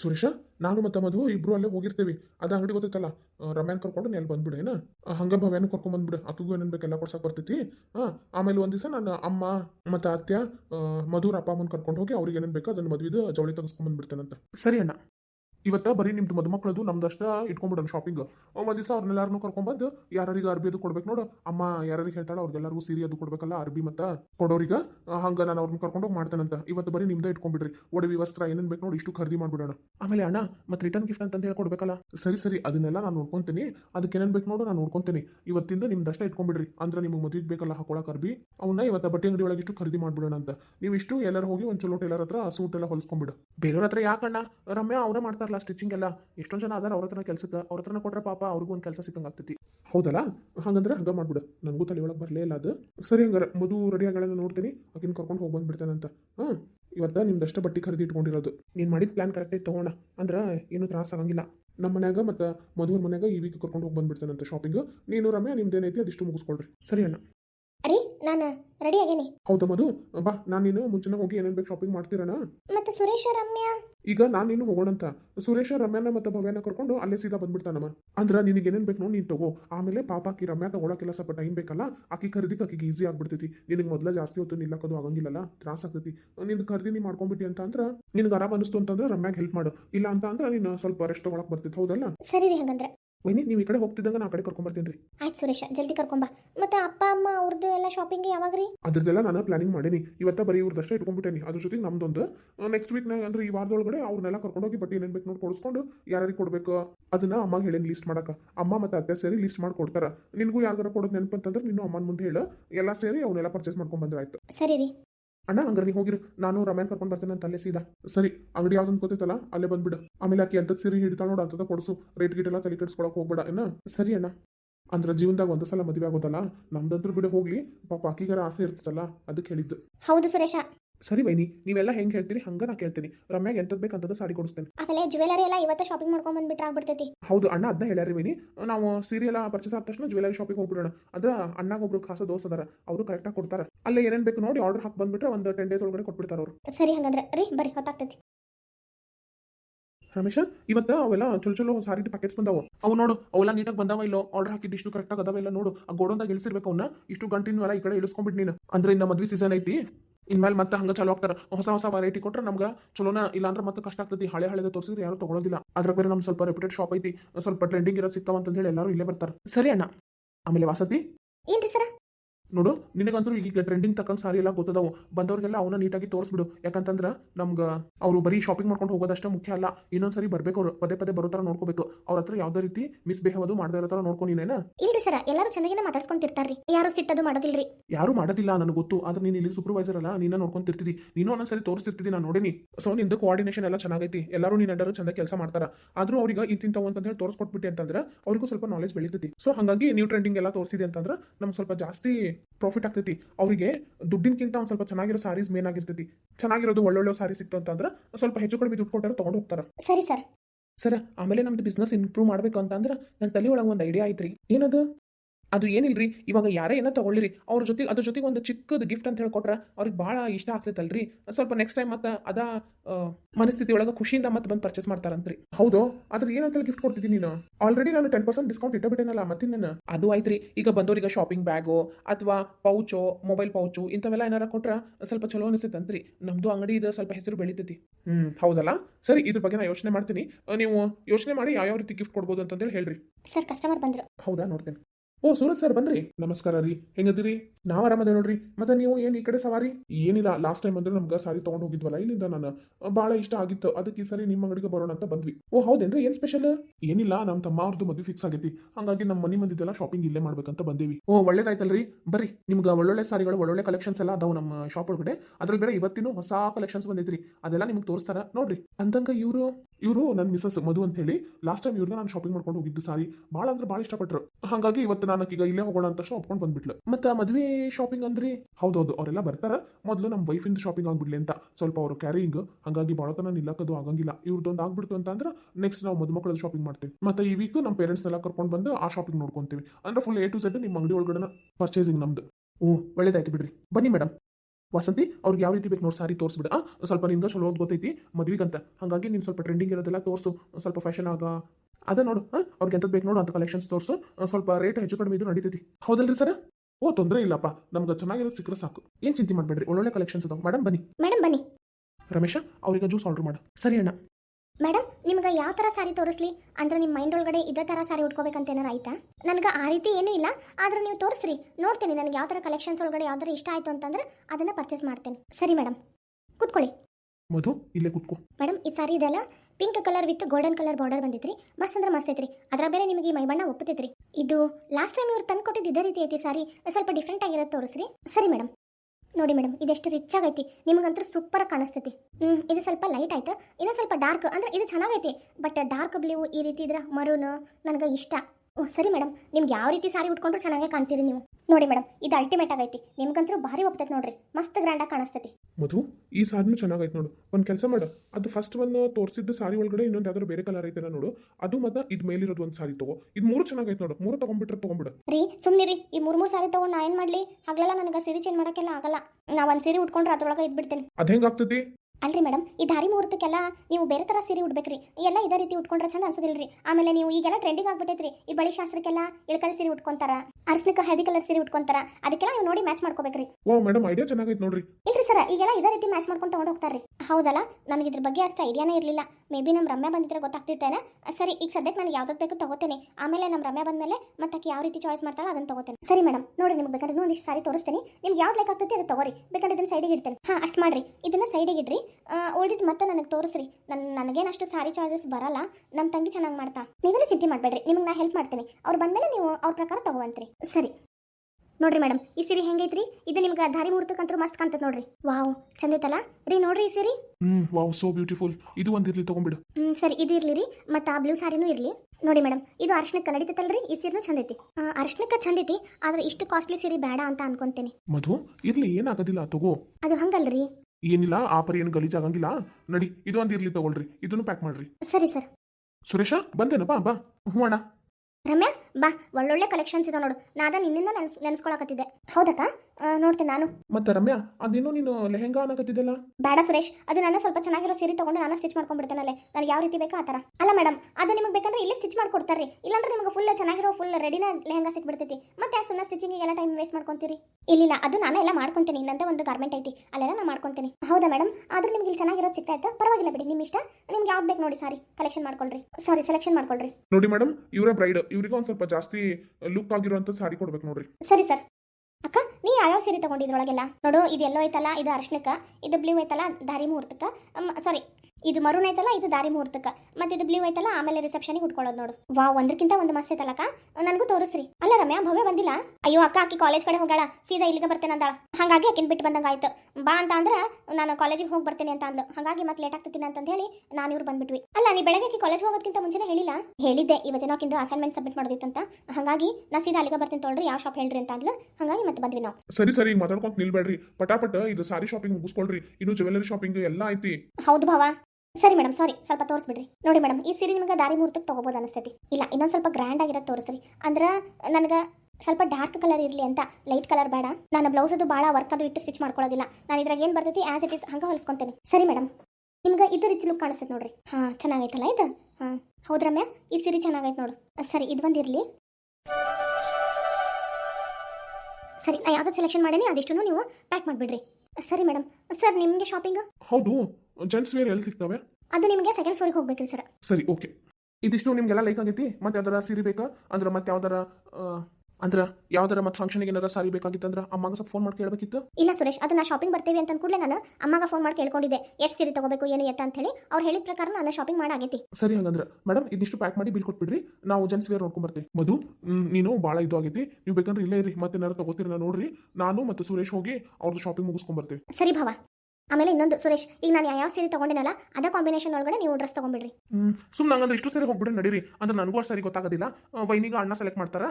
ಸುರೇಶ, ನಾನು ಮತ್ತು ಮಧು ಇಬ್ರು ಅಲ್ಲೇ ಹೋಗಿರ್ತೀವಿ. ಅದ ಅಂಗಡಿ ಗೊತ್ತೈತಲ್ಲ? ರಮ್ಯಾನ್ ಕರ್ಕೊಂಡು ನೆಲ್ ಬಂದ್ಬಿಡು, ಏನ? ಹಂಗ ಭವ್ಯಾನು ಕರ್ಕೊಂಡ್ ಬಂದ್ಬಿಡು. ಅಕ್ಕಗೂ ಏನೇನು ಬೇಕೆಲ್ಲ ಕೊಡ್ಸಕ್ ಬರ್ತೈತಿ. ಹಾಂ ಆಮೇಲೆ ಒಂದು ದಿವಸ ನಾನು ಅಮ್ಮ ಮತ್ತು ಅತ್ಯ ಮಧುರ ಅಪ್ಪ ಅಮ್ಮನ ಕರ್ಕೊಂಡು ಹೋಗಿ ಅವ್ರಿಗೆ ಏನೇನು ಬೇಕೋ ಅದನ್ನ ಮದುವೆದು ಜವಳಿ ತೆಗೆಸ್ಕೊಂಡು ಬಂದ್ಬಿಡ್ತೇನಂತ ಸರಿ ಅಣ್ಣ. ಇವತ್ತ ಬರೀ ನಿಮ್ದು ಮದುಮಕ್ಳದು, ನಮ್ದಷ್ಟ ಇಟ್ಕೊಂಡ್ಬಿಡೋಣ ಶಾಪಿಂಗ್ ಒಂದ್ ದಿವಸ ಅವ್ರನ್ನೆಲ್ಲಾರನು ಕರ್ಕೊಂಡ್ಬಂದು ಯಾರಿಗೆ ಅರ್ಬಿ ಅದು ಕೊಡ್ಬೇಕು ನೋಡು. ಅಮ್ಮ ಯಾರಿಗೆ ಹೇಳ್ತಾಳ ಅವ್ರಿಗೆಲ್ಲರಿಗೂ ಸೀರೆ ಅದು ಕೊಡ್ಬೇಕಲ್ಲ, ಅರ್ಬಿ ಮತ್ತ ಕೊಡೋರಿಗ. ಹಂಗ ನಾನು ಅವ್ರನ್ನ ಕರ್ಕೊಂಡು ಮಾಡ್ತೇನಂತ. ಇವತ್ತು ಬರೀ ನಿಮ್ದೇ ಇಟ್ಕೊಂಡ್ಬಿಡ್ರಿ. ಒಡವಿ, ವಸ್ತ್ರ, ಏನೇನು ಬೇಕು ನೋಡಿ ಇಷ್ಟು ಖರೀದಿ ಮಾಡ್ಬಿಡೋಣ. ಆಮೇಲೆ ಅಣ್ಣ, ಮತ್ತೆ ರಿಟರ್ನ್ ಗಿಫ್ಟ್ ಅಂತ ಹೇಳ್ಕೊಡ್ಬೇಕಲ್ಲ? ಸರಿ ಸರಿ, ಅದನ್ನೆಲ್ಲ ನಾನು ನೋಡ್ಕೊಂತೀನಿ. ಅದಕ್ಕೆ ಏನೇನು ಬೇಕು ನೋಡು, ನಾನು ನೋಡ್ಕೊಂತೀನಿ. ಇವತ್ತಿಂದ ನಿಮ್ದಷ್ಟೇ ಇಟ್ಕೊಂಡ್ಬಿಡ್ರಿ. ಅಂದ್ರೆ ನಿಮ್ಗೆ ಮದುವೆಗೆ ಬೇಕಲ್ಲ ಹಾಕೊಳಕ್ಕೆ ಅರ್ಬಿ? ಅವನ್ನ ಇವತ್ತು ಬಟ್ಟೆ ಅಂಗಡಿ ಒಳಗೆ ಇಷ್ಟು ಖರೀದಿ ಮಾಡ್ಬಿಡೋಣ ಅಂತ. ನೀವು ಇಷ್ಟು ಎಲ್ಲರೂ ಹೋಗಿ ಒಂದು ಚಲೋ ಟೈಲರ್ ಹತ್ರ ಸೂಟ್ ಎಲ್ಲ ಹೊಲ್ಸ್ಕೊಂಡ್ಬಿಡು. ಬೇರೆಯವ್ರ ಹತ್ರ ಯಾಕಣ್ಣ ರಮ್ಯಾ ಅವರೇ ಮಾಡ್ತಾರಲ್ಲ ಸ್ಟಿಚಿಂಗ್ ಎಲ್ಲ. ಎಷ್ಟೊಂದು ಜನ ಅದಾರ ಅವ್ರ ಹತ್ರ ಕೆಲ್ಸಕ್ಕೆ. ಅವ್ರ ಹತ್ರನ ಕೊಟ್ರೆ ಪಾಪ ಅವ್ರಿಗೂ ಒಂದು ಕೆಲಸ ಸಿಕ್ಕಂಗೆ ಆಗ್ತೈತಿ. ಹೌದಲ್ಲ? ಹಂಗಂದ್ರೆ ಹಂಗ ಮಾಡ್ಬಿಡು. ನನಗೂ ತಲೆ ಒಳಗೆ ಬರಲೇ ಇಲ್ಲ ಅದು. ಸರಿ ಹಂಗಾರೆ ಮದುವೆ ರೆಡಿ ಆಗೋಣ ನೋಡ್ತೀನಿ. ಆಕಿನ ಕರ್ಕೊಂಡು ಹೋಗಿ ಬಂದ್ಬಿಡ್ತೇನಂತ ಹಾಂ ಇವತ್ತ ನಿಮ್ದಷ್ಟು ಬಟ್ಟೆ ಖರೀದಿ ಇಟ್ಕೊಂಡಿರೋದು. ನೀನು ಮಾಡಿದ ಪ್ಲಾನ್ ಕರೆಕ್ಟಾಗಿ ತೊಗೋಣ. ಅಂದ್ರೆ ಏನು ತ್ರಾಸ ಆಗಂಗಿಲ್ಲ. ನಮ್ಮ ಮನ್ಯಾಗ ಮತ್ತು ಮಧುರ್ ಮನ್ಯಾಗ ಈ ವೀಕ್ ಕರ್ಕೊಂಡು ಹೋಗಿ ಬಂದ್ಬಿಡ್ತಾನಂತ ಶಾಪಿಂಗ್ ನೀನು ರಮ್ಯಾ ನಿಮ್ದೇನೈತಿ ಅದಿಷ್ಟು ಮುಗಿಸ್ಕೊಳ್ರಿ. ಸರಿ ಅಣ್ಣ. ರೀ ನಾನು ರೆಡಿ ಆಗೇನಿ. ಹೌದಾ ಮಧು ಬಾ ನಾನು ನೀನು ಮುಂಚೆನ ಹೋಗಿ ಏನೇನು ಬೇಕು ಶಾಪಿಂಗ್ ಮಾಡ್ತೀರಣ ಮತ್ತೆ ಸುರೇಶ ರಮ್ಯಾ? ಈಗ ನಾನು ನೀನು ಹೋಗೋಣಂತ. ಸುರೇಶ ರಮ್ಯಾನ ಮತ್ತೆ ಭವ್ಯನ ಕರ್ಕೊಂಡು ಅಲ್ಲೇ ಸೀದಾ ಬಂದ್ಬಿಡ್ತಾನಮ್ಮ. ಅಂದ್ರೆ ನಿನಗೆ ಏನೇನು ಬೇಕು ನೋಡಿ ನೀನು ತಗೋ. ಆಮೇಲೆ ಪಾಪ ಆಕಿ ರಮ್ಯಾ ತಗೊಳಕ್ಕೆಲ್ಲ ಸ್ವಲ್ಪ ಟೈಮ್ ಬೇಕಲ್ಲ ಆಕಿ ಖರೀದಿಗೆ ಆಕಿಗೆ ಈಸಿ ಆಗ್ಬಿಡ್ತೈತಿ. ನಿನಗೆ ಮೊದಲ ಜಾಸ್ತಿ ಹೊತ್ತು ನಿಲ್ಲಕ್ಕದು ಆಗಂಗಿಲ್ಲಲ್ಲ ತ್ರಾಸ ಆಗ್ತೈತಿ. ನಿನ್ ಖರೀದಿ ನೀ ಮಾಡ್ಕೊಂಡ್ಬಿಟ್ಟಿ ಅಂತ ಅಂದ್ರೆ ನಿನಗೆ ಆರಾಮ ಅನಿಸ್ತು ಅಂತಂದ್ರೆ ರಮ್ಯಾಗ ಹೆಲ್ಪ್ ಮಾಡು. ಇಲ್ಲ ಅಂತ ಅಂದ್ರೆ ನೀನು ಸ್ವಲ್ಪ ರೆಸ್ಟ್ ತಗೊಳಕ್ ಬರ್ತೈತಿ ಹೌದಲ್ಲ? ಸರಿ ರೀ ಹಂಗಂದ್ರೆ. ವೈನಿ ನೀವು ಈ ಕಡೆ ಹೋಗ್ತಿದ್ದಂಗೆ ನಾ ಆ ಕಡೆ ಕರ್ಕೊಂಬರ್ತೀನಿ ರೀ. ಆಯ್ತು ಸುರೇಶ ಜಲ್ದಿ ಕರ್ಕೊಂಬ ಮತ್ತೆ ಅಪ್ಪ ಅಮ್ಮ ಅವ್ರದ್ದು ಎಲ್ಲ ಶಾಪಿಂಗ್ ಯಾವಾಗ ರೀ? ಅದ್ರದ್ದೆಲ್ಲ ನಾನು ಪ್ಲಾನಿಂಗ್ ಮಾಡೀನಿ. ಇವತ್ತ ಬರೀ ಇವ್ರದಷ್ಟೇ ಇಟ್ಕೊಂಡ್ಬಿಟ್ಟೇನಿ. ಅದ್ರ ಜೊತೆಗೆ ನಮ್ದೊಂದು ನೆಕ್ಸ್ಟ್ ವೀಕ್ನಾಗ ಅಂದ್ರೆ ಈ ವಾರದೊಳಗಡೆ ಅವ್ರನ್ನೆಲ್ಲ ಕರ್ಕೊಂಡೋಗಿ ಬಟ್ಟೆ ಏನೇನು ಬೇಕು ನೋಡಿ ಕೊಡಿಸ್ಕೊಂಡು ಯಾರ್ಯಾರಿಗೆ ಕೊಡಬೇಕು. ಅದನ್ನ ಅಮ್ಮಗೆ ಹೇಳೇನಿ ಲಿಸ್ಟ್ ಮಾಡಕ. ಅಮ್ಮ ಮತ್ತು ಅತ್ತೆ ಸೇರಿ ಲಿಸ್ಟ್ ಮಾಡಿ ಕೊಡ್ತಾರ. ನಿನಗೂ ಯಾರಿಗಾರ ಕೊಡೋದು ನೆನಪಂತಂದ್ರೆ ನಿನ್ನ ನೀನು ಅಮ್ಮನ ಮುಂದೆ ಹೇಳು. ಎಲ್ಲ ಸೇರಿ ಅವನ್ನೆಲ್ಲ ಪರ್ಚೇಸ್ ಮಾಡ್ಕೊಂಡ್ ಬಂದ್ರೆ ಆಯ್ತು. ಸರಿ ರೀ. ಅಣ್ಣ, ಹಂಗಾರೆ ನೀವು ಹೋಗಿರು. ನಾನು ರಮ್ಯಾನ್ ಕರ್ಕೊಂಡು ಬರ್ತೇನೆ ಅಂತ ಅಲ್ಲೇ ಸೀದಾ. ಸರಿ, ಅಂಗಡಿ ಯಾವ್ದು ಅನ್ಕೋತೈತಲ್ಲ, ಅಲ್ಲೇ ಬಂದ್ಬಿಡು. ಆಮೇಲೆ ಆಕೆ ಅಂತ ಸೀರೆ ಹಿಡಿತಾಳ ನೋಡು ಅಂತದ ಕೊಡಿಸು. ರೇಟ್ ಗೀಟ್ ಎಲ್ಲ ತಲೆ ಕೆಡಿಸ್ಕೊಳಕ್ ಹೋಗ್ಬೇಡ, ಏನ? ಸರಿ ಅಣ್ಣ. ಅಂದ್ರೆ ಜೀವನದಾಗ ಒಂದು ಸಲ ಮದುವೆ ಆಗೋದಲ್ಲ, ನಮ್ದಂತ್ರ ಬಿಡ ಹೋಗ್ಲಿ. ಪಾಪ ಆಕಿಗಾರ ಆಸೆ ಇರ್ತದಲ್ಲ, ಅದಕ್ಕೆ ಹೇಳಿದ್ದು. ಹೌದು ಸುರೇಶ. ಸರಿ ಬೈನಿ ನೀವೆಲ್ಲ ಹೆಂಗ್ ಹೇಳ್ತೀರಿ ಹಂಗ ನಾ ಕೇಳ್ತೀನಿ. ರಮ್ಯಾಗ ಎಂತದ್ ಬೇಕಂತದ ಸಾರಿ ಕೊಡಿಸ್ತೇನೆ. ಆಮೇಲೆ ಜ್ಯುವೆಲರಿ ಎಲ್ಲ ಇವತ್ತು ಶಾಪಿಂಗ್ ಮಾಡ್ಕೊಂಡ್ ಬಂದ್ಬಿಟ್ರೆ ಆಗ್ಬಿಡ್ತೈತಿ. ಹೌದು ಅಣ್ಣ ಅದನ್ನ ಹೇಳ್ಯಾರಿ ಬೈನಿ. ನಾವು ಸೀರೆ ಎಲ್ಲ ಪರ್ಚೇಸ್ ಆದ ತಕ್ಷಣ ಜ್ಯುವೆಲರಿ ಶಾಪಿಂಗ್ ಹೋಗ್ಬಿಡೋಣ. ಅದ್ರ ಅಣ್ಣಾಗ ಒಬ್ರು ಖಾಸ ದೋಸ್ತ ಅದಾರ ಅವರು ಕರೆಕ್ಟಾಗಿ ಕೊಡ್ತಾರೆ. ಅಲ್ಲೇ ಏನೇನ್ ಬೇಕು ನೋಡಿ ಆರ್ಡರ್ ಹಾಕಿ ಬಂದ್ಬಿಟ್ರೆ ಒಂದು ಟೆನ್ ಡೇಸ್ ಒಳಗಡೆ ಕೊಟ್ಬಿಡ್ತಾರೆ ಅವರು. ಸರಿ ಹಂಗಂದ್ರೆ ರೀ ಬರ್ರಿ ಹೊತ್ತಾಗ್ತೈತಿ. ರಮೇಶ ಇವತ್ತ ಅವೆಲ್ಲ ಚಲೋ ಚಲೋ ಸಾರಿ ಪ್ಯಾಕೆಟ್ಸ್ ಬಂದಾವು. ಅವು ನೋಡು ಅವೆಲ್ಲ ನೀಟಾಗಿ ಬಂದಾವ ಇಲ್ಲ? ಆರ್ಡರ್ ಹಾಕಿದ್ದು ಇಷ್ಟು ಕರೆಕ್ಟಾಗಿ ಅದಾವ ಇಲ್ಲ ನೋಡು? ಆ ಗೋಡೋದಾಗ ಇಳಿಸಿರ್ಬೇಕು ಅವನ್ನ ಇಷ್ಟು ಗಂಟಿನ ಎಲ್ಲ ಈ ಕಡೆ ಇಳಿಸ್ಕೊಂಡ್ಬಿಟ್ಟು ನೀನು. ಅಂದ್ರೆ ಇನ್ನ ಮದ್ವೆ ಸೀಸನ್ ಐತಿ. ಇನ್ಮೇಲೆ ಮತ್ತೆ ಹಂಗೆ ಚಾಲು ಆಗ್ತಾರೆ. ಹೊಸ ಹೊಸ ವೆರೈಟಿ ಕೊಟ್ರೆ ನಮ್ಗೆ ಚಲೋನ ಇಲ್ಲಾಂದ್ರೆ ಮತ್ತೆ ಕಷ್ಟ ಆಗ್ತೈತಿ. ಹಳೆ ಹಳೆದ ತೋರಿಸಿದ್ರೆ ಯಾರು ತಗೊಳೋದಿಲ್ಲ. ಅದ್ರ ಬೇರೆ ನಮ್ಮ ಸ್ವಲ್ಪ ರೆಪ್ಯೂಟೆಡ್ ಶಾಪ್ ಐತಿ. ಸ್ವಲ್ಪ ಟ್ರೆಂಡಿಂಗ್ ಇರೋದು ಸಿಗ್ತಾವ ಅಂತ ಹೇಳಿ ಎಲ್ಲರೂ ಇಲ್ಲೇ ಬರ್ತಾರೆ. ಸರಿ ಅಣ್ಣ. ಆಮೇಲೆ ವಾಸತಿ. ಏನ್ರಿ ಸರ? ನೋಡು ನಿನಗಂತೂ ಈಗ ಟ್ರೆಂಡಿಂಗ್ ತಕ್ಕಂಗೆ ಸಾರಿ ಎಲ್ಲ ಗೊತ್ತದವು. ಬಂದವ್ರಿಗೆಲ್ಲ ಅವನ್ನ ನೀಟಾಗಿ ತೋರಿಸ್ಬಿಡು. ಯಾಕಂತಂದ್ರೆ ನಮ್ಗೆ ಅವರು ಬರೀ ಶಾಪಿಂಗ್ ಮಾಡ್ಕೊಂಡು ಹೋಗೋದಷ್ಟೇ ಮುಖ್ಯ ಅಲ್ಲ. ಇನ್ನೊಂದ್ಸರಿ ಬರ್ಬೇಕು ಅವರು ಪದೇ ಪದೇ ಬರೋ ಥರ ನೋಡ್ಕೋಬೇಕು. ಅವ್ರ ಹತ್ರ ಯಾವುದೇ ರೀತಿ ಮಿಸ್ಬಿಹೇವ್ ಅದು ಮಾಡದೇ ಇರೋ ಥರ ನೋಡ್ಕೊಂಡಿನೇನ ಇಲ್ರಿ ಸರ್ ಎಲ್ಲರೂ ಚಂದಗಿನ ಮಾತಾಡ್ಸ್ಕೊಂತಿರ್ತಾರ್ರಿ. ಯಾರು ಸಿಟ್ಟದು ಮಾಡೋದಿಲ್ರಿ. ಯಾರು ಮಾಡೋದಿಲ್ಲ ನನಗೆ ಗೊತ್ತು. ಆದ್ರೆ ನೀನು ಇಲ್ಲಿ ಸೂಪರ್ವೈಸರ್ ಅಲ್ಲ ನೀನ ನೋಡ್ಕೊಂತಿರ್ತಿದಿ. ನೀನು ಒಂದೊಂದ್ಸರಿ ತೋರಿಸ್ತಿರ್ತೀನಿ ನಾನು ನೋಡಿನಿ. ಸೊ ನಿಂದು ಕೋಆರ್ಡಿನೇಷನ್ ಎಲ್ಲ ಚೆನ್ನಾಗೈತಿ. ಎಲ್ಲರೂ ನೀನು ಎಲ್ಲರೂ ಚಂದ ಕೆಲಸ ಮಾಡ್ತಾರ. ಆದ್ರೂ ಅವ್ರಿಗೆ ಇಂತಿಂತವು ಅಂತ ಹೇಳಿ ತೋರಿಸ್ಕೊಟ್ಬಿಟ್ಟು ಅಂತಂದ್ರೆ ಅವ್ರಿಗೂ ಸ್ವಲ್ಪ ನಾಲೆಜ್ ಬೆಳೀತೈತಿ. ಸೊ ಹಾಗಾಗಿ ನೀವು ಟ್ರೆಂಡಿಂಗ್ ಎಲ್ಲ ತೋರಿಸಿದೆ ಅಂತಂದ್ರೆ ನಮ್ಗೆ ಸ್ವಲ್ಪ ಜಾಸ್ತಿ ಪ್ರಾಫಿಟ್ ಆಗ್ತೈತಿ. ಅವರಿಗೆ ದುಡ್ಡಿನಕ್ಕಿಂತ ಒಂದು ಸ್ವಲ್ಪ ಚೆನ್ನಾಗಿರೋ ಸಾರೀಸ್ ಮೇನ್ ಆಗಿರ್ತೈತಿ. ಚೆನ್ನಾಗಿರೋದು ಒಳ್ಳೊಳ್ಳೆ ಸಾರಿ ಸಿಕ್ತು ಅಂತಂದ್ರೆ ಸ್ವಲ್ಪ ಹೆಚ್ಚು ಕಡಿಮೆ ದುಡ್ಡು ಕೊಟ್ಟರೆ ತೊಗೊಂಡು ಹೋಗ್ತಾರೆ. ಸರಿ ಸರ್. ಸರ್ ಆಮೇಲೆ ನಮ್ದು ಬಿಸ್ನೆಸ್ ಇಂಪ್ರೂವ್ ಮಾಡ್ಬೇಕು ಅಂತಂದ್ರೆ ನನ್ನ ತಲೆ ಒಳಗೆ ಒಂದು ಐಡಿಯಾ ಐತ್ರಿ. ಏನದು? ಅದು ಏನಿಲ್ರಿ? ಇವಾಗ ಯಾರೇ ಏನೋ ತೊಗೊಳ್ಳಿರಿ. ಅವ್ರ ಜೊತೆಗೆ ಅದ್ರ ಜೊತೆಗೆ ಒಂದು ಚಿಕ್ಕದು ಗಿಫ್ಟ್ ಅಂತ ಹೇಳ್ಕೊಟ್ರೆ ಅವ್ರಿಗೆ ಭಾಳ ಇಷ್ಟ ಆಗ್ತೈತಲ್ರಿ. ಸ್ವಲ್ಪ ನೆಕ್ಸ್ಟ್ ಟೈಮ್ ಮತ್ತೆ ಅದ ಮನಸ್ಥಿತಿ ಒಳಗೆ ಖುಷಿಯಿಂದ ಮತ್ತೆ ಬಂದು ಪರ್ಚೇಸ್ ಮಾಡ್ತಾರಂತ್ರಿ. ಹೌದು ಅದ್ರ ಏನಂತ ಗಿಫ್ಟ್ ಕೊಡ್ತಿದ್ದೀನಿ ನೀನು? ಆಲ್ರೆಡಿ ನಾನು ಟೆನ್ ಪರ್ಸೆಂಟ್ ಡಿಸ್ಕೌಂಟ್ ಇಟ್ಟಬಿಟ್ಟೇನಲ್ಲ ಮತ್ತೆ ನಾನು ಅದು ಆಯ್ತ್ರಿ. ಈಗ ಬಂದವರಿಗೆ ಶಾಪಿಂಗ್ ಬ್ಯಾಗು ಅಥವಾ ಪೌಚು ಮೊಬೈಲ್ ಪೌಚು ಇಂಥವೆಲ್ಲ ಏನಾರ ಕೊಟ್ರೆ ಸ್ವಲ್ಪ ಚಲೋ ಅನಿಸ್ತೈತಂತ್ರಿ ನಮ್ದು ಅಂಗಡಿ ಇದು ಸ್ವಲ್ಪ ಹೆಸರು ಬೆಳಿತೈತಿ. ಹ್ಮ್ ಹೌದಲ್ಲ? ಸರಿ ಇದ್ರ ಬಗ್ಗೆ ನಾ ಯೋಚನೆ ಮಾಡ್ತೀನಿ. ನೀವು ಯೋಚನೆ ಮಾಡಿ ಯಾವ ರೀತಿ ಗಿಫ್ಟ್ ಕೊಡ್ಬೋದು ಅಂತಂದೇಳಿ ಹೇಳ್ರಿ. ಸರ್ ಕಸ್ಟಮರ್ ಬಂದ್ರು. ಹೌದಾ? ನೋಡ್ತೇನೆ. ಓ ಸೂರಜ್ ಸರ್ ಬನ್ರಿ. ನಮಸ್ಕಾರ ರೀ. ಹೆಂಗದಿರಿ? ನಾವ್ ಆರಾಮದ ನೋಡ್ರಿ. ಮತ್ತೆ ನೀವು ಏನ್ ಈ ಕಡೆ ಸವಾರಿ? ಏನಿಲ್ಲ ಲಾಸ್ಟ್ ಟೈಮ್ ಅಂದ್ರೆ ನಮ್ಗೆ ಸಾರಿ ತಗೊಂಡ್ ಹೋಗಿದ್ವಲ್ಲ, ಇಲ್ಲಿಂದ ನಾನು. ಬಹಳ ಇಷ್ಟ ಆಗಿತ್ತು. ಅದಕ್ಕೆ ಈ ಸರಿ ನಿಮ್ಮ ಅಂಗಡಿಗೆ ಬರೋಣ ಅಂತ ಬಂದ್ವಿ. ಓ, ಹೌದೇನ್ರಿ? ಏನ್ ಸ್ಪೆಷಲ್ ಏನಿಲ್ಲ ನಮ್ಮ ತಮ್ಮ ಅವ್ರದ್ದು ಮದ್ವೆ ಫಿಕ್ಸ್ ಆಗೈತಿ. ಹಂಗಾಗಿ ನಮ್ಮ ಮನಿ ಮಂದಿದ್ದೆಲ್ಲ ಶಾಪಿಂಗ್ ಇಲ್ಲೇ ಮಾಡ್ಬೇಕಂತ ಬಂದೇವಿ. ಓ, ಒಳ್ಳೇದಾಯ್ತಲ್ರಿ. ಬರ್ರಿ, ನಿಮ್ಗೆ ಒಳ್ಳೊಳ್ಳೆ ಸಾರಿಗಳು, ಒಳ್ಳೊಳ್ಳೆ ಕಲೆಕ್ಷನ್ಸ್ ಎಲ್ಲ ಅದಾವ ನಮ್ಮ ಶಾಪ್ ಒಳಗಡೆ. ಅದ್ರಲ್ಲಿ ಬೇರೆ ಇವತ್ತಿನೂ ಹೊಸ ಕಲೆಕ್ಷನ್ಸ್ ಬಂದೈತ್ರಿ. ಅದೆಲ್ಲ ನಿಮ್ಗೆ ತೋರಿಸ್ತಾರ. ನೋಡ್ರಿ, ಅಂದಂಗ ಇವರು ಇವರು ನನ್ನ ಮಿಸಸ್ ಮಧು ಅಂತ ಹೇಳಿ ಲಾಸ್ಟ್ ಟೈಮ್ ಇವ್ರನ್ನ ನಾನು ಶಾಪಿಂಗ್ ಮಾಡ್ಕೊಂಡು ಹೋಗಿದ್ದು ಸಾರಿ ಭಾಳ ಅಂದ್ರೆ ಭಾಳ ಇಷ್ಟಪಟ್ಟರು ಹಾಗಾಗಿ ಇವತ್ತು ನಾನು ಈಗ ಇಲ್ಲೇ ಹೋಗೋಣ ಅಂತ ಒಪ್ಕೊಂಡು ಬಂದ್ಬಿಟ್ಲು. ಮತ್ತೆ ಮದ್ವೆ ಶಾಪಿಂಗ್ ಅಂದ್ರಿ? ಹೌದೌದು, ಅವರೆಲ್ಲ ಬರ್ತಾರ. ಮೊದಲು ನಮ್ಮ ವೈಫಿಂದ ಶಾಪಿಂಗ್ ಆಗ್ಬಿಡ್ಲಿ ಅಂತ. ಸ್ವಲ್ಪ ಅವರು ಕ್ಯಾರಿಂಗ್ ಹಾಗಾಗಿ ಭಾಳ ನಿಲ್ಲಕದು ಆಗಂಗಿಲ್ಲ. ಇವ್ರದ್ದೊಂದು ಆಗ್ಬಿಡ್ತು ಅಂತ ಅಂದ್ರೆ ನೆಕ್ಸ್ಟ್ ನಾವು ಮದುಮಕ್ಕಳದ್ದು ಶಾಪಿಂಗ್ ಮಾಡ್ತೀವಿ. ಮತ್ತೆ ಈ ವೀಕ್ ನಮ್ಮ ಪೇರೆಂಟ್ಸ್ ಎಲ್ಲ ಕರ್ಕೊಂಡು ಬಂದು ಆ ಶಾಪಿಂಗ್ ನೋಡ್ಕೊಂತೀವಿ. ಅಂದ್ರೆ ಫುಲ್ ಎ ಟು ಸೆಟ್ ನಿಮ್ಮ ಅಂಗಡಿ ಒಳಗಡೆ ಪರ್ಚೇಸಿಂಗ್ ನಮ್ದು. ಓ ಒಳ್ಳೇದಾಯ್ತು ಬಿಡ್ರಿ. ಬನ್ನಿ ಮೇಡಮ್ ವಸಂತಿ, ಅವ್ರಿಗೆ ಯಾವ ರೀತಿ ಬೇಕು ನೋಡಿ ಸಾರಿ ತೋರಿಸ್ಬಿಡ ಸ್ವಲ್ಪ ನಿಮ್ಗೆ ಚಲೋ ಗೊತ್ತೈತಿ ಮದ್ವಿಗಂತ. ಹಾಗಾಗಿ ನೀನು ಸ್ವಲ್ಪ ಟ್ರೆಂಡಿಂಗ್ ಇರೋದೆಲ್ಲ ತೋರಿಸು. ಸ್ವಲ್ಪ ಫ್ಯಾಷನ್ ಆಗ. ಅದ ನೋಡು ಅವ್ರಿಗೆ ಎಂಥದ್ದು ಬೇಕು ನೋಡು ಅಂತ ಕಲೆಕ್ಷನ್ಸ್ ತೋರಿಸು. ಸ್ವಲ್ಪ ರೇಟ್ ಹೆಚ್ಚು ಕಡಿಮೆ ಇದು ನಡೀತೈತಿ. ಹೌದಲ್ರಿ ಸರ್ ಓ ತೊಂದರೆ ಇಲ್ಲಪ್ಪ. ನಮ್ಗೆ ಚೆನ್ನಾಗಿರೋದು ಸಿಕ್ಕರೆ ಸಾಕು. ಏನು ಚಿಂತೆ ಮಾಡ್ಬೇಡ್ರಿ? ಒಳ್ಳೊಳ್ಳೆ ಕಲೆಕ್ಷನ್ಸ್ ಅದಾವ. ಮೇಡಮ್ ಬನ್ನಿ. ಮೇಡಮ್ ಬನ್ನಿ. ರಮೇಶ ಅವ್ರಿಗೆ ಜ್ಯೂಸ್ ಆರ್ಡರ್ ಮಾಡು. ಸರಿ ಅಣ್ಣ. ಮೇಡಮ್ ನಿಮ್ಗೆ ಯಾವ ಥರ ಸಾರಿ ತೋರಿಸ್ಲಿ? ಅಂದ್ರೆ ನಿಮ್ಮ ಮೈಂಡ್ ಒಳಗಡೆ ಇದೇ ಥರ ಸಾರಿ ಉಟ್ಕೋಬೇಕಂತ ಏನಾರ ಆಯ್ತಾ? ನನಗೆ ಆ ರೀತಿ ಏನೂ ಇಲ್ಲ. ಆದ್ರೆ ನೀವು ತೋರಿಸ್ರಿ. ನೋಡ್ತೀನಿ. ನನಗೆ ಯಾವ ಥರ ಕಲೆಕ್ಷನ್ಸ್ ಒಳಗಡೆ ಯಾವ್ದಾರು ಇಷ್ಟ ಆಯ್ತು ಅಂತಂದ್ರೆ ಅದನ್ನು ಪರ್ಚೇಸ್ ಮಾಡ್ತೇನೆ. ಸರಿ ಮೇಡಮ್ ಕೂತ್ಕೊಳ್ಳಿ. ಮಧು ಇಲ್ಲೇ ಕೂತ್ಕೋ. ಮೇಡಮ್ ಈ ಸಾರಿ ಇದೆಲ್ಲ pink colour with golden colour border ಬಂದಿತ್ರಿ. ಮಸ್ತ್ ಅಂದ್ರೆ ಮಸ್ತ್ ಐತ್ರಿ. ಅದರ ಬೇರೆ ನಿಮಗೆ ಈ ಮೈಬಣ್ಣ ಒಪ್ಪತೈತ್ರಿ. ಇದು ಲಾಸ್ಟ್ ಟೈಮ್ ಇವ್ರು ತಂದು ಕೊಟ್ಟಿದ್ದು ಇದೇ ರೀತಿ ಐತಿ ಸಾರಿ. ಸ್ವಲ್ಪ ಡಿಫ್ರೆಂಟ್ ಆಗಿರೋದು ತೋರಿಸ್ರಿ. ಸರಿ ಮೇಡಮ್ ನೋಡಿ ಮೇಡಮ್ ಇದೆಷ್ಟು ರಿಚ್ ಆಗೈತಿ. ನಿಮಗಂತೂ ಸೂಪರ್ ಕಾಣಿಸ್ತೈತಿ. ಹ್ಞೂ ಇದು ಸ್ವಲ್ಪ ಲೈಟ್ ಆಯ್ತು. ಇನ್ನು ಸ್ವಲ್ಪ ಡಾರ್ಕ್ ಅಂದ್ರೆ ಇದು ಚೆನ್ನಾಗೈತಿ. ಬಟ್ ಡಾರ್ಕ್ ಬ್ಲೂ ಈ ರೀತಿ ಇದ್ರ ಮರೂನ್ ನನಗೆ ಇಷ್ಟ. ಸರಿ ಮೇಡಮ್ ನಿಮ್ಗೆ ಯಾವ ರೀತಿ ಸಾರಿ ಉಟ್ಕೊಂಡ್ರು ಚೆನ್ನಾಗೇ ಕಾಣ್ತೀರಿ ನೀವು. ನೋಡಿ ಮೇಡಮ್ ಇದು ಅಲ್ಟಿಮೇಟ್ ಆಗೈತಿ. ನಿಮ್ಗಂತೂ ಭಾರಿ ಒಪ್ತೈತಿ ನೋಡ್ರಿ. ಮಸ್ತ್ ಗ್ರ್ಯಾಂಡಾಗಿ ಕಾಣಿಸ್ತೈತಿ. ಮಧು ಈ ಸಾರಿನೂ ಚೆನ್ನಾಗೈತೆ ನೋಡು. ಒಂದು ಕೆಲಸ ಮಾಡು. ಅದು ಫಸ್ಟ್ ಒಂದು ತೋರಿಸಿದ್ದು ಸಾರಿ ಒಳಗಡೆ ಇನ್ನೊಂದು ಯಾವ್ದಾದ್ರು ಬೇರೆ ಕಲರ್ ಐತೆ ನೋಡು. ಅದು ಮತ್ತೆ ಇದು ಮೇಲಿರೋದು ಒಂದು ಸಾರಿ ತಗೋ. ಇದು ಮೂರು ಚೆನ್ನಾಗೈತೆ ನೋಡು. ಮೂರು ತಗೊಂಡ್ಬಿಟ್ರೆ ತಗೊಂಡ್ಬಿಡು ರೀ ಸುಮ್ಮನಿರಿ ಈ ಮೂರು ಮೂರು ಸಾರಿ ತಗೊಂಡು ನಾ ಏನು ಮಾಡಲಿ? ಹಾಗೆಲ್ಲ ನನಗೆ ಸೀರೆ ಚೇಂಜ್ ಮಾಡೋಕ್ಕೆಲ್ಲ ಆಗಲ್ಲ. ನಾ ಒಂದು ಸೀರೆ ಉಟ್ಕೊಂಡ್ರೆ ಅದ್ರೊಳಗೆ ಇದ್ಬಿಡ್ತೇನೆ. ಅದು ಹೆಂಗಾಗ್ತೈತಿ ಅಲ್ರಿ ಮೇಡಮ್ ಈ ದಾರಿ ಮುಹೂರ್ತಕ್ಕೆಲ್ಲ ನೀವು ಬೇರೆ ಥರ ಸೀರೆ ಉಡ್ಬೇಕ್ರಿ. ಎಲ್ಲ ಇದೇ ರೀತಿ ಉಟ್ಕೊಂಡ್ರೆ ಚಂದ ಅನ್ಸೋದಿಲ್ರಿ. ಆಮೇಲೆ ನೀವು ಈಗೆಲ್ಲ ಟ್ರೆಂಡಿಂಗ್ ಆಗ್ಬಿಟ್ಟೈತ್ರಿ. ಈ ಬಳಿ ಶಾಸ್ತ್ರಕ್ಕೆಲ್ಲ ಇಳಕಲ್ ಸೀರೆ ಉಟ್ಕೊಂತಾರ ಅರ್ಶನಕ್ಕೆ ಹಳದಿ ಕಲರ್ ಸೀರೆ ಉಟ್ಕೊಂತಾರ ಅದಕ್ಕೆಲ್ಲ ನೀವು ನೋಡಿ ಮ್ಯಾಚ್ ಮಾಡ್ಕೋಬೇಕ್ರಿ. ಓ ಮೇಡಮ್ ಐಡಿಯಾ ಚೆನ್ನಾಗೈತೆ ನೋಡ್ರಿ. ಇಲ್ರಿ ಸರ್ ಈಗೆಲ್ಲ ಇದೇ ರೀತಿ ಮ್ಯಾಚ್ ಮಾಡ್ಕೊಂಡು ತಗೊಂಡು ಹೋಗ್ತಾರ್ರಿ. ಹೌದಲ್ಲ ನನಗೆ ಇದ್ರ ಬಗ್ಗೆ ಅಷ್ಟು ಐಡಿಯಾನೇ ಇರಲಿಲ್ಲ. ಮೇ ಬಿ ನಮ್ಮ ರಮ್ಯಾ ಬಂದಿದ್ರೆ ಗೊತ್ತಾಗ್ತಿತ್ತೇನೆ? ಸರಿ ಈಗ ಸದ್ಯಕ್ಕೆ ನನಗೆ ಯಾವ್ದು ಬೇಕು ತಗೋತೇನೆ. ಆಮೇಲೆ ನಮ್ಮ ರಮ್ಯಾ ಬಂದಮೇಲೆ ಮತ್ತೆ ಯಾವ ರೀತಿ ಚಾಯ್ಸ್ ಮಾಡ್ತಾಳೆ ಅದನ್ನ ತಗೋತೇನೆ. ಸರಿ ಮೇಡಮ್ ನೋಡಿ ನಿಮ್ಗೆ ಬೇಕಾದ್ರೆ ಇನ್ನೊಂದಿಷ್ಟು ಸಾರಿ ತೋರಿಸ್ತೀನಿ. ನಿಮ್ಗೆ ಯಾವ್ದು ಬೇಕಾಗ್ತೈತಿ ಅದು ತಗೋರಿ. ಬೇಕಾದ್ರೆ ಇದನ್ನ ಸೈಡಿಗೆ ಇಡ್ತೇನೆ. ಹಾಂ ಅಷ್ಟು ಮಾಡ್ರಿ. ಇದನ್ನ ಸೈಡಿಗೆ ಇಡ್ರಿ. ಉಳಿದಿದ್ದು ಮತ್ತೆ ನನಗೆ ತೋರಿಸ್ರಿ. ನನ್ನ ನನಗೇನಷ್ಟು ಸಾರಿ ಚಾರ್ಜಸ್ ಬರಲ್ಲ. ನಮ್ಮ ತಂಗಿ ಚೆನ್ನಾಗಿ ಮಾಡ್ತಾ. ನೀವೇನು ಚಿಂತೆ ಮಾಡಬೇಡ್ರಿ. ನಿಮ್ಗೆ ನಾ ಹೆಲ್ಪ್ ಮಾಡ್ತೀನಿ. ಅವ್ರು ಬಂದಮೇಲೆ ನೀವು ಅವ್ರ ಪ್ರಕಾರ ತಗೋವಂತ್ರಿ ಸರಿ. ನೋಡ್ರಿ ಮೇಡಮ್ ಈ ಸೀರೆ ಹೆಂಗೈತ್ರಿ? ಇದು ನಿಮ್ಗೆ ದಾರಿ ಮುಹೂರ್ತಕ್ಕಂತೂ ಮಸ್ತ್ ಕಾಣ್ತದೆ ನೋಡ್ರಿ. ವಾವ್ ಚಂದೈತಲ್ಲ? ರೀ ನೋಡ್ರಿ ಈ ಸೀರೆ. ಹ್ಮ್ ವಾವ್ ಸೋ ಬ್ಯೂಟಿಫುಲ್ ಇದು ಒಂದು ಇರ್ಲಿ ತಗೊಂಬಿಡು ಹ್ಮ್ ಸರಿ ಇದು ಇರ್ಲಿ ರೀ. ಮತ್ತೆ ಆ ಬ್ಲೂ ಸಾರಿನೂ ಇರ್ಲಿ. ನೋಡಿ ಮೇಡಮ್ ಇದು ಅರ್ಶನಕ್ಕೆ ನಡೀತೈತಲ್ರಿ? ಈ ಸೀರೆನೂ ಚಂದ ಐತಿ ಚಂದೈತಿ ಅರ್ಶನಕ್ಕೆ ಚಂದ ಐತಿ ಆದ್ರೆ ಇಷ್ಟು ಕಾಸ್ಟ್ಲಿ ಸೀರೆ ಬೇಡ ಅಂತ ಅನ್ಕೊಂತೇನೆ. ಮಧು ಇರ್ಲಿ ಏನಾಗೋದಿಲ್ಲ ತಗೋ. ಅದು ಹಂಗಲ್ರಿ. ಏನಿಲ್ಲ ಆ ಪರಿ ಏನು ಗಲೀಜಾಗಂಗಿಲ್ಲ ನಡಿ ಇದು ಒಂದು ಇರ್ಲಿ ತಗೊಳ್ರಿ. ಇದನ್ನು ಪ್ಯಾಕ್ ಮಾಡ್ರಿ. ಸರಿ ಸರ್. ಸುರೇಶ ಬಂದೇನಪ್ಪ ಬಾ. ಹ್ಞೂ ಅಣ್ಣ ರಮ್ಯಾ? ಬಾ ಒಳ್ಳೊಳ್ಳೆ ಕಲೆಕ್ಷನ್ಸ್ ಇದಾವೆ ನೋಡು. ನಾ ಅದ ನಿನ್ನಿಂದ ನೆನ್ಸ್ ನೆನ್ಸ್ಕೊಳಕತ್ತಿದ್ದೆ. ಹೌದಕ್ಕ? ಆ, ನೋಡ್ತೀನಿ ನಾನು. ಮತ್ತೆ ರಮ್ಯಾ ಅದೇನೋ ನೀನು ಲೆಹೆಂಗಾ ಅನ್ನಕತ್ತಿದ್ದಲ್ಲ? ಬೇಡ ಸುರೇಶ್ ಅದು ನನ್ನ ಸ್ವಲ್ಪ ಚೆನ್ನಾಗಿರೋ ಸೀರೆ ತಗೊಂಡು ನಾನು ಸ್ಟಿಚ್ ಮಾಡ್ಕೊಂಡ್ಬಿಡ್ತೇನಲ್ಲೇ. ನನಗೆ ಯಾವ ರೀತಿ ಬೇಕಾ ಆ ಥರ. ಅಲ್ಲ ಮೇಡಮ್ ಅದು ನಿಮಗೆ ಬೇಕಂದ್ರೆ ಇಲ್ಲೇ ಸ್ಟಿಚ್ ಮಾಡ್ಕೊಡ್ತಾರೆ ಇಲ್ಲಾಂದ್ರೆ ನಿಮಗೆ ಫುಲ್ ಚೆನ್ನಾಗಿರೋ ಫುಲ್ ರೆಡಿನ ಲೆಹಂಗಾ ಸಿಕ್ಬಿಡ್ತೈತಿ. ಮತ್ತೆ ಯಾಕೆ ಸುಮ್ಮನೆ ಸ್ಟಿಚಿಂಗಿಗೆಲ್ಲ ಟೈಮ್ ವೇಸ್ಟ್ ಮಾಡ್ಕೊಂತೀರಿ? ಇಲ್ಲಿಲ್ಲ ಅದು ನಾನೇ ಎಲ್ಲ ಮಾಡ್ಕೊಂತೀನಿ. ಇನ್ನಂತ ಒಂದು ಗಾರ್ಮೆಂಟ್ ಐತಿ. ಅಲ್ಲೆಲ್ಲ ನಾನು ಮಾಡ್ಕೊಂತೀನಿ. ಹೌದಾ ಮೇಡಮ್? ಆದ್ರೆ ನಿಮ್ಗೆ ಇಲ್ಲಿ ಚೆನ್ನಾಗಿರೋದು ಸಿಗ್ತಾ ಇತ್ತು ಪರವಾಗಿಲ್ಲ ಬಿಡಿ ನಿಮ್ಮ ಇಷ್ಟ? ನಿಮ್ಗೆ ಯಾವ್ದು ಬೇಕು ನೋಡಿ ಸಾರಿ ಕಲೆಕ್ಷನ್ ಮಾಡ್ಕೊಳ್ರಿ. ಸಾರಿ ಸೆಲೆಕ್ಷನ್ ಮಾಡ್ಕೊಳ್ರಿ. ನೋಡಿ ಮೇಡಮ್ ಇವರ ಬ್ರೈಡ್ ಇವ್ರಿಗೆ ಒಂದು ಸ್ವಲ್ಪ ಜಾಸ್ತಿ ಲುಕ್ ಆಗಿರುವಂತ ಸಾರಿ ಕೊಡ್ಬೇಕು ನೋಡ್ರಿ. ಸರಿ ಸರ್. ಅಕ್ಕ? ನೀ ಯಾವ್ಯಾವ ಸೀರೆ ತಗೊಂಡಿದ್ರೊಳಗೆಲ್ಲ? ನೋಡು, ಇದು ಎಲ್ಲೋ ಐತಲ್ಲ, ಇದು ಅರ್ಶನಕ್ಕ ಇದು ಬ್ಲೂ ಐತಲ್ಲ, ದಾರಿ ಮುಹೂರ್ತಕ್ಕ ಸಾರಿ ಇದು ಮರೂನ್ ಐತಲ್ಲ, ಇದು ದಾರಿ ಮುಹೂರ್ತಕ್ಕ, ಮತ್ತೆ ಇದು ಬ್ಲೂ ಐತಲ್ಲ, ಆಮೇಲೆ ರಿಸೆಪ್ಷನ್ಗೆ ಉಟ್ಕೊಳ್ಳೋದು ನೋಡು. ವಾ ಒಂದಕ್ಕಿಂತ ಒಂದು ಮಸ್ತ್ ಐತಲ್ಲಕ್ಕ ನನಗೂ ತೋರಿಸ್ರಿ. ಅಲ್ಲ ರಮ್ಯಾ, ಭವ್ಯ ಬಂದಿಲ್ಲ? ಅಯ್ಯೋ, ಅಕ್ಕ, ಆಕಿ ಕಾಲೇಜ್ ಕಡೆ ಹೋಗಾಳ ಸೀದಾ ಇಲ್ಲಿಗೆ ಬರ್ತೇನೆ ಅಂದಾಳ. ಹಾಗಾಗಿ ಆಕಿನ ಬಿಟ್ಟು ಬಂದಂಗಾಯ್ತು ಬಾ ಅಂತ ಅಂದ್ರೆ, ನಾನು ಕಾಲೇಜಿಗೆ ಹೋಗಿ ಬರ್ತೇನೆ ಅಂತ ಅಂದ್ಲು. ಹಾಗಾಗಿ ಮತ್ತೆ ಲೇಟ್ ಆಗ್ತೀನಿ ಅಂತ ಹೇಳಿ, ನಾನು ಇವ್ರು ಬಂದ್ಬಿಟ್ವಿ. ಅಲ್ಲ, ನೀ ಬೆಳಗ್ಗೆ ಕಾಲೇಜ್ ಹೋಗೋದಕ್ಕಿಂತ ಮುಂಚೆನೇ ಹೇಳಿಲ್ಲ? ಹೇಳಿದ್ದೆ ಇವತ್ತೇನೋ ಆಕಿಂದು ಅಸೈನ್ಮೆಂಟ್ ಸಬ್ಮಿಟ್ ಮಾಡೋದಿತ್ತಂತ. ಹಾಗಾಗಿ ನಾ ಸೀದಾ ಅಲ್ಲಿಗೆ ಬರ್ತೀನಿ ತೊಳ್ರಿ, ಯಾವ ಶಾಪ್ ಹೇಳ್ರಿ ಅಂತ ಅಂದ್ಲು. ಹಾಗಾಗಿ ಮತ್ತೆ ಬಂದ್ವಿ ನಾವು. ಸರಿ ಸರಿ ಈಗ ಮಾತಾಡ್ಕೊಂತ ನಿಲ್ಬೇಡ್ರಿ. ಪಟಾಪಟ ಇದು ಸಾರಿ ಶಾಪಿಂಗ್ ಮುಗಿಸ್ಕೊಳ್ರಿ. ಇನ್ನು ಜುವೆಲ್ಲರಿ ಶಾಪಿಂಗ್ ಎಲ್ಲ ಐತಿ. ಹೌದು ಭಾವ. ಸರಿ ಮೇಡಮ್ ಸಾರಿ ಸ್ವಲ್ಪ ತೋರಿಸ್ಬಿಡ್ರಿ. ನೋಡಿ ಮೇಡಮ್ ಈ ಸೀರೆ ನಿಮ್ಗೆ ದಾರಿ ಮುಹೂರ್ತಕ್ಕೆ ತಗೋಬೋದು ಅನಿಸ್ತೈತಿ. ಇಲ್ಲ, ಇನ್ನೊಂದು ಸ್ವಲ್ಪ ಗ್ರ್ಯಾಂಡ್ ಆಗಿರೋದು ತೋರಿಸ್ರಿ. ಅಂದ್ರೆ ನನಗೆ ಸ್ವಲ್ಪ ಡಾರ್ಕ್ ಕಲರ್ ಇರಲಿ ಅಂತ ಲೈಟ್ ಕಲರ್ ಬೇಡ. ನಾನು ಬ್ಲೌಸ್ ಅದು ಭಾಳ ವರ್ಕ್ ಅದು ಇಟ್ಟು ಸ್ಟಿಚ್ ಮಾಡ್ಕೊಳ್ಳೋದಿಲ್ಲ. ನಾನು ಇದ್ರಾಗ ಏನು ಬರ್ತೈತಿ ಆಸ್ ಇಟ್ ಇಸ್ ಹಂಗೆ ಹೊಲಿಸ್ಕೊಂತೇನೆ. ಸರಿ ಮೇಡಮ್ ನಿಮ್ಗೆ ಇದು ರಿಚ್ ಲುಕ್ ಕಾಣಿಸ್ತೈತೆ ನೋಡ್ರಿ. ಹಾಂ, ಚೆನ್ನಾಗೈತಲ್ಲ ಇದು? ಹಾಂ. ಹೌದ್ರಮ್ಯಾ ಈ ಸೀರೆ ಚೆನ್ನಾಗೈತೆ ನೋಡು. ಸರಿ, ಇದು ಒಂದು ಸರಿ ನಾ ಯಾವ್ದು ಸೆಲೆಕ್ಷನ್ ಮಾಡೀನಿ ಅದಿಷ್ಟು ನೀವು ಪ್ಯಾಕ್ ಮಾಡಿಬಿಡ್ರಿ. ಸರಿ ಮೇಡಮ್ ಸರ್ ನಿಮಗೆ ಶಾಪಿಂಗ್ ಹೌದು ಜೆಂಟ್ಸ್ ವೇರ್ ಎಲ್ಲಿ ಸಿಗ್ತವೆ? ಅದು ನಿಮಗೆ ಸೆಕೆಂಡ್ ಫ್ಲೋರಿಗೆ ಹೋಗ್ಬೇಕ್ರಿ ಸರ್ ಸರಿ ಓಕೆ ಇದಿಷ್ಟು ನಿಮ್ಗೆಲ್ಲ ಲೈಕ್ ಆಗೈತಿ? ಮತ್ತೆ ಯಾವ್ದಾರ ಸೀರೆ ಬೇಕಾ? ಅಂದ್ರೆ ಮತ್ತೆ ಯಾವ್ದಾರ ಅಂದ್ರೆ ಯಾವ್ದಾರ ಮತ್ತೆ ಫಂಕ್ಷನ್ಗೆ ಏನಾರ ಸಾರಿ ಬೇಕಾಗಿತ್ತಂದ್ರ ಅಮ್ಮಗ ಸ್ವಲ್ಪ ಫೋನ್ ಮಾಡಿ ಕೇಳಬೇಕಿತ್ತು? ಇಲ್ಲ ಸುರೇಶ್ ಅದು ನಾ ಶಾಪಿಂಗ್ ಬರ್ತೀವಿ ಅಂತ ಕೂಡಲೇ ನಾನು ಅಮ್ಮಗ ಫೋನ್ ಮಾಡಿ ಕೇಳ್ಕೊಂಡಿದ್ದೆ. ಎಷ್ಟು ಸೀರೆ ತಗೋಬೇಕು ಏನು ಎತ್ತ ಅಂತ ಹೇಳಿ ಅವ್ರು ಹೇಳಿದ ಪ್ರಕಾರ ನಾನು ಶಾಪಿಂಗ್ ಮಾಡಾಗೈತಿ. ಸರಿ ಹಂಗಂದ್ರ ಮೇಡಮ್ ಇದಿಷ್ಟು ಪ್ಯಾಕ್ ಮಾಡಿ ಬಿಲ್ ಕೊಟ್ಬಿಡ್ರಿ ನಾವು ಜೆಂಟ್ಸ್ ವೇರ್ ನೋಡ್ಕೊಂಡ್ ಬರ್ತೀವಿ. ಮಧು ಮ್, ನೀನು ಭಾಳ ಇದು ಆಗೈತಿ. ನೀವು ಬೇಕಂದ್ರೆ ಇಲ್ಲೇ ಇರಿ ಮತ್ತೆ ಏನಾರು ತಗೋತೀರ ನೋಡ್ರಿ. ನಾನು ಮತ್ತೆ ಸುರೇಶ್ ಹೋಗಿ ಅವ್ರದ್ದು ಶಾಪಿಂಗ್ ಮುಗಿಸ್ಕೊಂಡ್ ಬರ್ತೀವಿ. ಸರಿ ಭಾವ. ಆಮೇಲೆ ಇನ್ನೊಂದು ಸುರೇಶ್ ಈಗ ನಾನು ಯಾವ ಸೀರೆ ತಗೊಂಡಿನಲ್ಲ ಅದೇ ಕಾಂಬಿನೇಷನ್ ಒಳಗಡೆ ನೀವು ಡ್ರೆಸ್ ತಗೊಂಡ್ಬಿಡ್ರಿ ಹ್ಮ್ ಸುಮ್ಮನೆ ಹಂಗಂದ್ರೆ ಇಷ್ಟು ಸರಿ ಹೋಗ್ಬಿಡ್ರಿ ನಡೀರಿ. ಅಂದ್ರೆ ನನಗೂ ಅಷ್ಟು ಸರಿ ಗೊತ್ತಾಗೋದಿಲ್ಲ. ವೈನಿಗ ಅಣ್ಣ ಸೆಲೆಕ್ಟ್ ಮಾಡ್ತಾರ?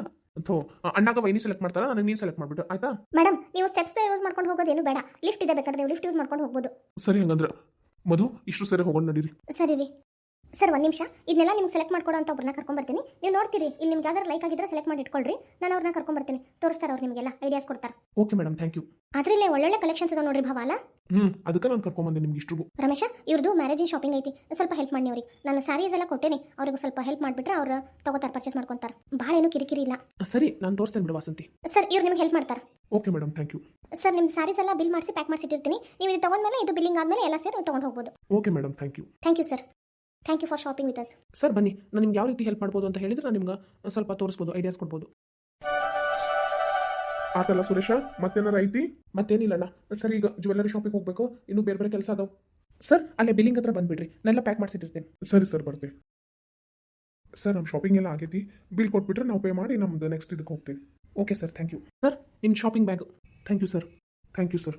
ಥೋ ಅಣ್ಣಗ ವೈನಿ ಸೆಲೆಕ್ಟ್ ಮಾಡ್ತಾರ? ನನಗೆ ನೀನು ಸೆಲೆಕ್ಟ್ ಮಾಡ್ಬಿಟ್ಟು ಆಯ್ತಾ? ಮೇಡಮ್ ನೀವು ಸ್ಟೆಪ್ಸ್ ಯೂಸ್ ಮಾಡ್ಕೊಂಡು ಹೋಗೋದೇನು ಬೇಡ. ಲಿಫ್ಟ್ ಇದೆ ಬೇಕಾದ್ರೆ ನೀವು ಲಿಫ್ಟ್ ಯೂಸ್ ಮಾಡ್ಕೊಂಡು ಹೋಗ್ಬೋದು. ಸರಿ ಹಂಗಂದ್ರೆ ಮಧು ಇಷ್ಟು ಸರಿ ಹೋಗೋಣ ನಡೀರಿ. ಸರಿ ರೀ. ಸರ್ ಒಂದು ನಿಮಿಷ. ಇದನ್ನೆಲ್ಲ ನಿಮ್ಗೆ ಸೆಲೆಕ್ಟ್ ಮಾಡ್ಕೊಡೋ ಅಂತ ಒಬ್ಬರನ್ನ ಕರ್ಕೊಂಬರ್ತೀನಿ. ನೀವು ನೋಡ್ತೀರಿ ಇಲ್ಲಿ ನಿಮ್ಗೆ ಯಾವ್ದಾರು ಲೈಕ್ ಆಗಿದ್ರೆ ಸೆಲೆಕ್ಟ್ ಮಾಡಿ ಇಟ್ಕೊಳ್ರಿ. ನಾನು ಅವ್ರನ್ನ ಕರ್ಕೊಂಬರ್ತೀನಿ. ತೋರಿಸ್ತಾರೆ ಅವ್ರು ನಿಮಗೆಲ್ಲ ಐಡಿಯಾಸ್ ಕೊಡ್ತಾರೆ. ಓಕೆ ಮೇಡಮ್ ಥ್ಯಾಂಕ್ ಯು ಅದ್ರಲ್ಲೇ ಒಳ್ಳೊಳ್ಳೆ ಕಲೆಕ್ಷನ್ಸ್ ಇದೆ ನೋಡ್ರಿ ಭಾವ ಅಲ್ಲ? ಹ್ಞೂ ಅದಕ್ಕೆ ನಾನು ಕರ್ಕೊಂಬಂದೆ ನಿಮ್ಗೆ ಇಷ್ಟು ರಮೇಶ ಇವ್ರದ್ದು ಮ್ಯಾರೇಜಿನ ಶಾಪಿಂಗ್ ಐತಿ. ಸ್ವಲ್ಪ ಹೆಲ್ಪ್ ಮಾಡಿ ಅವ್ರಿಗೆ. ನಾನು ಸ್ಯಾರೀಸ್ ಎಲ್ಲ ಕೊಟ್ಟೇನಿ. ಅವ್ರಿಗೆ ಸ್ವಲ್ಪ ಹೆಲ್ಪ್ ಮಾಡಿಬಿಟ್ರೆ ಅವ್ರು ತಗೋತಾರೆ ಪರ್ಚೇಸ್ ಮಾಡ್ಕೊಂತಾರೆ. ಭಾಳ ಏನು ಕಿರಿಕಿರಿ ಇಲ್ಲ. ಸರಿ ನಾನು ತೋರಿಸ್ತೇನೆ ಬಿಡು ವಾಸಂತಿ. ಸರ್ ಇವ್ರು ನಿಮ್ಗೆ ಹೆಲ್ಪ್ ಮಾಡ್ತಾರೆ. Okay madam thank you sir ನಿಮ್ಮ ಸ್ಯಾರೀಸ್ ಎಲ್ಲ ಬಿಲ್ ಮಾಡಿಸಿ ಪ್ಯಾಕ್ ಮಾಡಿಸಿಟ್ಟಿರ್ತೀನಿ. ನೀವು ಇದು ತೊಗೊಂಡ್ಮೇಲೆ ಇದು ಬಿಲ್ಲಿಂಗ್ ಆದಮೇಲೆ ಎಲ್ಲ ಸೇರಿ ತೊಗೊಂಡು ಹೋಗ್ಬೋದು. Okay madam thank you thank you sir thank you for shopping with us sir ಬನ್ನಿ. ನಾನು ನಿಮ್ಗೆ ಯಾವ ರೀತಿ ಹೆಲ್ಪ್ ಮಾಡ್ಬೋದು ಅಂತ ಹೇಳಿದ್ರೆ ನಾನು ನಿಮ್ಗೆ ಸ್ವಲ್ಪ ತೋರಿಸ್ಬೋದು ಐಡಿಯಾಸ್ ಕೊಡ್ಬೋದು. ಆತಲ್ಲ ಸುರೇಶ ಮತ್ತೇನಾರ ಐತಿ? ಮತ್ತೇನಿಲ್ಲಣ್ಣ ಸರ್ ಈಗ ಜ್ಯುವೆಲ್ಲರಿ ಶಾಪಿಗೆ ಹೋಗಬೇಕು. ಇನ್ನು ಬೇರೆ ಬೇರೆ ಕೆಲಸ ಅದಾವ. ಸರ್ ಅಲ್ಲೇ ಬಿಲ್ಲಿಂಗ್ ಹತ್ರ ಬಂದ್ಬಿಡ್ರಿ. ನಾನೆಲ್ಲ ಪ್ಯಾಕ್ ಮಾಡಿಸಿಟ್ಟಿರ್ತೇನೆ. ಸರಿ ಸರ್ ಬರ್ತೀನಿ ಸರ್ ನಮ್ಮ ಶಾಪಿಂಗ್ ಎಲ್ಲ ಆಗೈತಿ. ಬಿಲ್ ಕೊಟ್ಬಿಟ್ರೆ ನಾವು ಪೇ ಮಾಡಿ ನಮ್ದು ನೆಕ್ಸ್ಟ್ ಇದಕ್ಕೆ ಹೋಗ್ತೀವಿ. Okay sir thank you sir ನಿಮ್ಮ shopping bag thank you sir thank you sir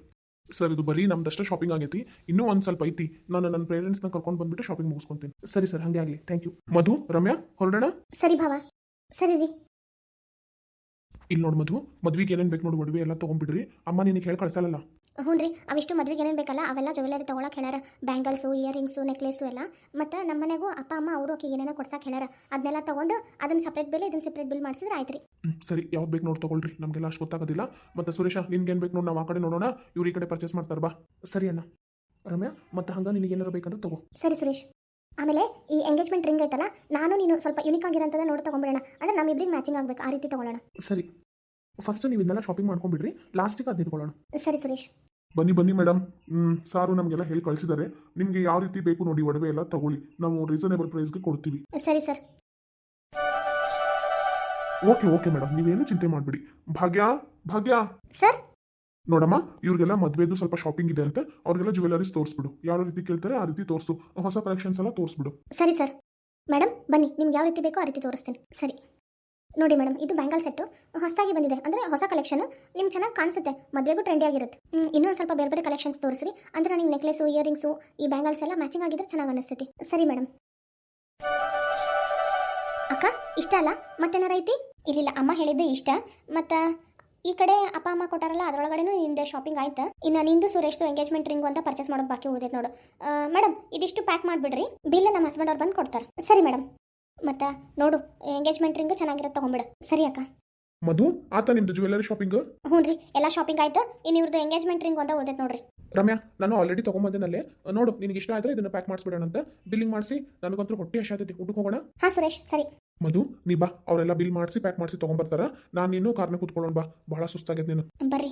sir ಇದು ಬರೀ ನಮ್ದಷ್ಟೇ ಶಾಪಿಂಗ್ ಆಗೈತಿ. ಇನ್ನೂ ಒಂದು ಸ್ವಲ್ಪ ಐತಿ. ನಾನು ನನ್ನ ಪೇರೆಂಟ್ಸ್ನ ಕರ್ಕೊಂಡು ಬಂದ್ಬಿಟ್ಟು ಶಾಪಿಂಗ್ ಮುಗಿಸ್ಕೊಂತೀನಿ. ಸರಿ ಸರ್ ಹಾಗೆ ಆಗಲಿ. ಥ್ಯಾಂಕ್ ಯು ಮಧು ರಮ್ಯಾ ಹೊರಡೋಣ? ಸರಿ ಭಾವ. ಸರಿ ರೀ. ಇಲ್ಲಿ ನೋಡು ಮಧು ಮದ್ವೆಗೆ ಏನೇನು ಬೇಕು ನೋಡು ಒಡವೆ ಎಲ್ಲ ತೊಗೊಂಡ್ಬಿಡ್ರಿ. ಅಮ್ಮ ನಿನಗೆ ಹೇಳಿ ಕಳ್ಸಲ್ಲ ಹ್ಞೂ ರೀ ಅವಿಷ್ಟು ಮದ್ವೆಗೆ ಏನೇನು ಬೇಕಲ್ಲ ಅವೆಲ್ಲ ಜ್ಯುವೆಲ್ಲರಿ ತೊಗೊಳಕ್ಕೆ ಹೇಳಾರ ಬ್ಯಾಂಗಲ್ಸು ಇಯರಿಂಗ್ಸು ನೆಕ್ಲೆಸು ಎಲ್ಲ. ಮತ್ತು ನಮ್ಮ ಮನೆಗೂ ಅಪ್ಪ ಅಮ್ಮ ಅವರು ಅಕ್ಕಿಗೆ ಏನೇನೋ ಕೊಡ್ಸಕ್ಕೆ ಹೇಳ್ಯಾರ. ಅದನ್ನೆಲ್ಲ ತೊಗೊಂಡು ಅದನ್ನು ಸಪ್ರೇಟ್ ಬಿಲ್ ಇದನ್ನು ಸಪ್ರೇಟ್ ಬಿಲ್ ಮಾಡಿಸಿದ್ರೆ ಆಯ್ತು ರೀ ಸರಿ ಯಾವ್ದು ಬೇಕು ನೋಡಿ ತೊಗೊಳ್ರಿ. ನಮಗೆಲ್ಲ ಅಷ್ಟು ಗೊತ್ತಾಗೋದಿಲ್ಲ. ಮತ್ತು ಸುರೇಶ ನಿನ್ಗೇನು ಬೇಕು ನೋಡಿ ನಾವು ಆ ಕಡೆ ನೋಡೋಣ. ಇವ್ರು ಈ ಕಡೆ ಪರ್ಚೇಸ್ ಮಾಡ್ತಾರೆ ಬಾ. ಸರಿ ಅಣ್ಣ. ರಮ್ಯಾ ಮತ್ತು ಹಂಗೆ ನಿನಗೆ ಏನಾರು ಬೇಕಂದ್ರೆ ತಗೋ. ಸರಿ ಸುರೇಶ್. ಆಮೇಲೆ ಈ ಎಂಗೇಜ್ಮೆಂಟ್ ರಿಂಗ್ ಐತಲ್ಲ ನಾನು ನೀನು ಸ್ವಲ್ಪ ಯುನಿಕ್ ಆಗಿರೋಂಥದ್ದು ನೋಡಿ ತೊಗೊಂಬಿಡೋಣ. ಅಂದರೆ ನಮ್ಮಿಬ್ಬರಿಗೆ ಮ್ಯಾಚಿಂಗ್ ಆಗಬೇಕು ಆ ರೀತಿ ತೊಗೊಳ್ಳೋಣ ಸರಿ. ಫಸ್ಟ್ ನೀವು ಇದನ್ನೆಲ್ಲ ಶಾಪಿಂಗ್ ಮಾಡ್ಕೊಂಡ್ಬಿಡ್ರಿ. ಲಾಸ್ಟಿಗೆ ಅದು ಇಟ್ಕೊಳ್ಳೋಣ. ಸರಿ ಸುರೇಶ್. ಬನ್ನಿ ಬನ್ನಿ ಮೇಡಮ್ ಸಾರು ನಮಗೆಲ್ಲ ಹೇಳಿ ಕಳಿಸಿದ್ದಾರೆ. ನಿಮಗೆ ಯಾವ ರೀತಿ ಬೇಕು ನೋಡಿ ಒಡವೆ ಎಲ್ಲ ತಗೊಳ್ಳಿ. ನಾವು ರೀಸನೇಬಲ್ ಪ್ರೈಸ್ಗೆ ಕೊಡ್ತೀವಿ. ಸರಿ ಸರ್. ಓಕೆ ಓಕೆ ಮೇಡಮ್ ನೀವೇನು ಚಿಂತೆ ಮಾಡಬೇಡಿ. ಭಾಗ್ಯ ಭಾಗ್ಯ. ಸರ್. ನೋಡಮ್ಮ ಇವ್ರಿಗೆಲ್ಲ ಮದುವೆದು ಸ್ವಲ್ಪ ಶಾಪಿಂಗ್ ಇದೆ ಅಂತ. ಅವ್ರಿಗೆಲ್ಲ ಜುವೆಲ್ಲರಿಸ್ ತೋರಿಸ್ಬಿಡು. ಯಾವ ರೀತಿ ಕೇಳ್ತಾರೆ ಆ ರೀತಿ ತೋರಿಸು. ಹೊಸ ಕಲೆಕ್ಷನ್ಸ್ ಎಲ್ಲ ತೋರಿಸ್ಬಿಡು. ಸರಿ ಸರ್. ಮೇಡಮ್ ಬನ್ನಿ. ನಿಮ್ಗೆ ಯಾವ ರೀತಿ ಬೇಕೋ ಆ ರೀತಿ ತೋರಿಸ್ತೇನೆ. ಸರಿ. ನೋಡಿ ಮೇಡಮ್ ಇದು ಬ್ಯಾಂಗಲ್ ಸೆಟ್ಟು ಹೊಸದಾಗಿ ಬಂದಿದೆ. ಅಂದರೆ ಹೊಸ ಕಲೆಕ್ಷನ್ ನಿಮ್ಗೆ ಚೆನ್ನಾಗಿ ಕಾಣಿಸುತ್ತೆ. ಮದುವೆಗೂ ಟ್ರೆಂಡಿ ಆಗಿರುತ್ತೆ. ಹ್ಮ್, ಇನ್ನೂ ಒಂದು ಸ್ವಲ್ಪ ಬೇರೆ ಬೇರೆ ಕಲೆಕ್ಷನ್ಸ್ ತೋರಿಸ್ರಿ. ಅಂದರೆ ನನಗೆ ನೆಕ್ಲೆಸು ಇಯರಿಂಗ್ಸು ಈ ಬ್ಯಾಂಗಲ್ಸ್ ಎಲ್ಲ ಮ್ಯಾಚಿಂಗ್ ಆಗಿದ್ರೆ ಚೆನ್ನಾಗಿ ಅನಿಸ್ತೈತಿ ಸರಿ ಮೇಡಮ್ ಅಕ್ಕ ಇಷ್ಟ ಅಲ್ಲ? ಮತ್ತೇನಾರ ಐತಿ? ಇಲ್ಲಿಲ್ಲ ಅಮ್ಮ ಹೇಳಿದ್ದೆ ಇಷ್ಟ. ಮತ್ತು ಈ ಕಡೆ ಅಪ್ಪ ಅಮ್ಮ ಕೊಟ್ಟಾರಲ್ಲ ಅದರೊಳಗಡೆನೂ ನಿಂದೆ ಶಾಪಿಂಗ್ ಆಯ್ತು. ಇನ್ನು ನಿಂದು ಸುರೇಶ್ದು ಎಂಗೇಜ್ಮೆಂಟ್ ರಿಂಗ್ ಅಂತ ಪರ್ಚೇಸ್ ಮಾಡೋದು ಬಾಕಿ ಉಳಿದೈತೆ ನೋಡು. ಮೇಡಮ್ ಇದಿಷ್ಟು ಪ್ಯಾಕ್ ಮಾಡಿಬಿಡ್ರಿ. ಬಿಲ್ ನಮ್ಮ ಹಸ್ಬೆಂಡ್ ಅವ್ರು ಬಂದು ಕೊಡ್ತಾರೆ. ಸರಿ ಮೇಡಮ್ ಮತ್ತು ನೋಡು ಎಂಗೇಜ್ಮೆಂಟ್ ರಿಂಗ್ ಚೆನ್ನಾಗಿರೋದು ತೊಗೊಂಬಿಡು ಸರಿ ಅಕ್ಕ. ಮಧು ಆತ ನಿಮ್ದು ಜುವೆಲ್ಲರಿ ಶಾಪಿಂಗ್ ಹ್ಞೂ ರೀ ಎಲ್ಲ ಶಾಪಿಂಗ್ ಆಯ್ತು. ಇನ್ನು ಇವ್ರದ್ದು ಎಂಗೇಜ್ಮೆಂಟ್ ರಿಂಗ್ ಒಂದ ಉಳ್ದೈತೆ ನೋಡ್ರಿ. ರಮ್ಯಾ ನಾನು ಆಲ್ರೆಡಿ ತೊಗೊಂಬಂದಿನಲ್ಲೇ. ನೋಡು ನಿನಗೆ ಇಷ್ಟ ಆದ್ರೆ ಇದನ್ನ ಪ್ಯಾಕ್ ಮಾಡಿಸ್ಬಿಡೋಣ ಅಂತ. ಬಿಲ್ಲಿಂಗ್ ಮಾಡಿಸಿ ನನಗಂತೂ ಹೊಟ್ಟೆ ಹಶಾತೈತಿ ಊಟಕ್ಕೆ ಹೋಗೋಣ? ಹಾಂ ಸುರೇಶ್ ಸರಿ. ಮಧು ನೀ ಬಾ. ಅವರೆಲ್ಲ ಬಿಲ್ ಮಾಡಿಸಿ ಪ್ಯಾಕ್ ಮಾಡಿಸಿ ತೊಗೊಂಬರ್ತಾರ. ನಾನು ಇನ್ನೂ ಕಾರ್ನ ಕೂತ್ಕೊಳ್ಳೋಣ ಬಾ. ಬಹಳ ಸುಸ್ತಾಗೈತೆ ನೀನು. ಬರ್ರಿ.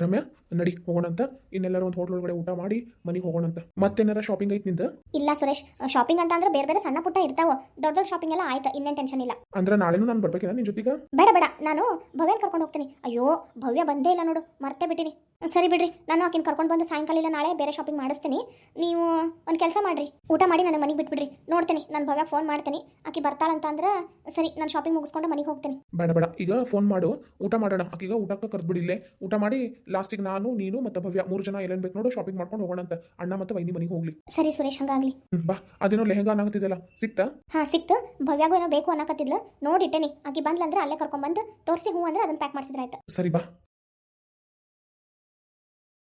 ರಮ್ಯಾ ನಡಿ ಹೋಗೋಣಂತ. ಇನ್ನೆಲ್ಲರೂ ಒಂದು ಹೋಟ್ಲ್ ಒಳಗಡೆ ಊಟ ಮಾಡಿ ಮನೆಗೆ ಹೋಗೋಣಂತ. ಮತ್ತೇನಾರ ಶಾಪಿಂಗ್ ಐತ್ನಿಂದ? ಇಲ್ಲ ಸುರೇಶ್ ಶಾಪಿಂಗ್ ಅಂತ ಅಂದ್ರೆ ಬೇರೆ ಬೇರೆ ಸಣ್ಣ ಪುಟ್ಟ ಇರ್ತಾವ. ದೊಡ್ಡ ದೊಡ್ಡ ಶಾಪಿಂಗ್ ಎಲ್ಲ ಆಯ್ತು ಇನ್ನೇನು ಟೆನ್ಷನ್ ಇಲ್ಲ. ಅಂದ್ರೆ ನಾಳೆನೂ ನಾನು ಬರ್ಬೇಕಿಲ್ಲ ನಿನ್ ಜೊತೆಗೆ? ಬೇಡ ಬೇಡ ನಾನು ಭವ್ಯನ ಕರ್ಕೊಂಡು ಹೋಗ್ತೀನಿ. ಅಯ್ಯೋ ಭವ್ಯ ಬಂದೇ ಇಲ್ಲ ನೋಡು ಮರ್ತೇ ಬಿಟ್ಟಿನಿ. ಸರಿ ಬಿಡ್ರಿ ನಾನು ಆಕಿನ ಕರ್ಕೊಂಡು ಬಂದು ಸಾಯಂಕಾಲ ಇಲ್ಲ ನಾಳೆ ಬೇರೆ ಶಾಪಿಂಗ್ ಮಾಡಿಸ್ತೀನಿ. ನೀವು ಒಂದು ಕೆಲಸ ಮಾಡ್ರಿ ಊಟ ಮಾಡಿ ನನ್ನ ಮನೆಗೆ ಬಿಟ್ಬಿಡ್ರಿ. ನೋಡ್ತೀನಿ ನಾನು ಭವ್ಯ ಫೋನ್ ಮಾಡ್ತೀನಿ. ಆಕಿ ಬರ್ತಾಳಂತ ಅಂದ್ರೆ ಸರಿ ನಾನು ಶಾಪಿಂಗ್ ಮುಗಿಸ್ಕೊಂಡು ಮನೆಗೆ ಹೋಗ್ತೀನಿ. ಬೇಡ ಬೇಡ ಈಗ ಫೋನ್ ಮಾಡು. ಊಟ ಮಾಡೋಣ. ಆಕೀಗ ಊಟಕ್ಕೆ ಕರೆದ್ಬಿಡಿ ಇಲ್ಲೇ. ಊಟ ಮಾಡಿ ಲಾಸ್ಟಿಗೆ ನಾನು ನೀನು ಮತ್ತೆ ಭವ್ಯ ಮೂರು ಜನ ಎಲ್ಲೇನು ಬೇಕು ನೋಡು ಶಾಪಿಂಗ್ ಮಾಡ್ಕೊಂಡು ಹೋಗೋಣ ಅಂತ. ಅಣ್ಣ ಮತ್ತೆ ವೈನಿ ಮನೆಗೆ ಹೋಗ್ಲಿ. ಸರಿ ಸುರೇಶ್ ಹಂಗಾಗ್ಲಿ. ಹ್ಮ್, ಬಾ. ಅದೇನೋ ಲೆಹಂಗಾ ಅನ್ನಕತ್ತಿದೆಲ್ಲ ಸಿಕ್ತಾ? ಹಾ ಸಿಕ್ತು. ಭವ್ಯಾಗೂ ಏನೋ ಬೇಕು ಅನ್ನಕತ್ತಿದ್ಲು. ನೋಡಿಟ್ಟೇನಿ ಆಕಿ ಬಂದ್ಲಂದ್ರೆ ಅಲ್ಲೇ ಕರ್ಕೊಂಡ್ಬಂದು ತೋರಿಸಿ ಹೂ ಅಂದ್ರೆ ಅದನ್ನ ಪ್ಯಾಕ್ ಮಾಡಿಸಿದ್ರಾಯ್ತು ಸರಿ ಬಾ.